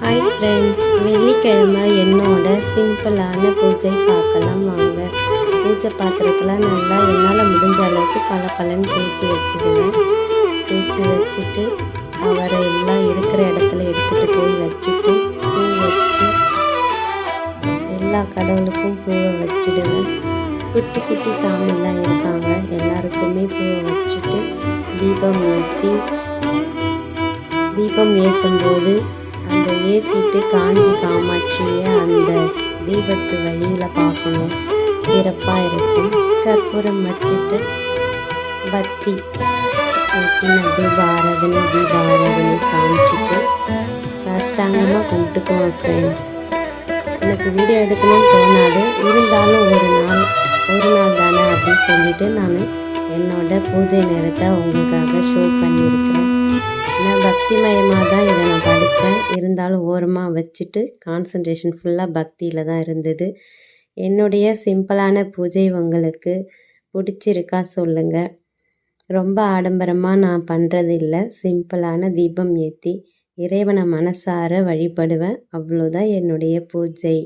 Hi friends வெள்ளிக்கிழமை என்னோட சிம்பிளான பூஜை பார்க்கலாம் வாங்க. பூஜை பாத்திரத்தில் நல்லா என்னால் முடிஞ்ச அளவுக்கு பல பலன் தேய்ச்சி வச்சுடுவேன் தேய்ச்சி வச்சுட்டு அவரை எல்லாம் இருக்கிற இடத்துல எடுத்துகிட்டு போய் வச்சுட்டு பூ வச்சு எல்லா கடவுளுக்கும் பூவை வச்சுடுவேன் குட்டி குட்டி சாமிலாம் இருக்காங்க. எல்லாருக்குமே பூவை வச்சுட்டு தீபம் ஏற்றி தீபம் ஏற்றும் போது அந்த ஏற்றிட்டு காஞ்சி காமாட்சியை அந்த தீபத்து வழியில் பார்க்கணும். சிறப்பாக இருக்கும். கற்பூரம் வச்சுட்டு பத்தி ஏற்றின தீபாராதனை தீபாராதனை காமிச்சிட்டு சாஷ்டாங்கமாக கும்பிட்டுக்குவோம் ஃப்ரெண்ட்ஸ் எனக்கு வீடியோ எடுக்கணும்னு தோணாது. இருந்தாலும் ஒரு நாள் ஒரு நாள் தானே அப்படின்னு சொல்லிட்டு நான் என்னோட பூஜை நேரத்தை உங்களுக்காக ஷோ பண்ணியிருக்கிறேன். நான் பக்திமயமாக தான் இதை நான் படித்தேன் இருந்தாலும் ஓரமாக வச்சுட்டு கான்சன்ட்ரேஷன் ஃபுல்லாக பக்தியில் தான் இருந்தது. என்னுடைய சிம்பிளான பூஜை உங்களுக்கு பிடிச்சிருக்கா சொல்லுங்கள் ரொம்ப ஆடம்பரமாக நான் பண்ணுறது இல்லை சிம்பிளான தீபம் ஏற்றி இறைவனை மனசார வழிபடுவேன். அவ்வளோதான் என்னுடைய பூஜை.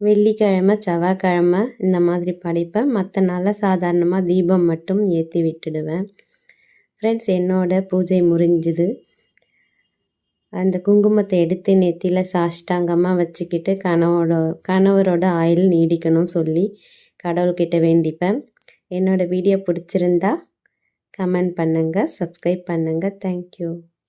வெள்ளிக்கிழமை செவ்வாய்க்கிழமை இந்த மாதிரி படிப்பேன். மற்ற நாளில் சாதாரணமாக தீபம் மட்டும் ஏற்றி விட்டுடுவேன். ஃப்ரெண்ட்ஸ் என்னோட பூஜை முடிஞ்சுது. அந்த குங்குமத்தை எடுத்து நெத்தியில் சாஷ்டாங்கமாக வச்சுக்கிட்டு கணவோட கணவரோட ஆயில் நீடிக்கணும்னு சொல்லி கடவுள்கிட்ட வேண்டிப்பேன். என்னோடய வீடியோ பிடிச்சிருந்தா கமெண்ட் பண்ணுங்கள் சப்ஸ்கிரைப் பண்ணுங்கள் தேங்க்யூ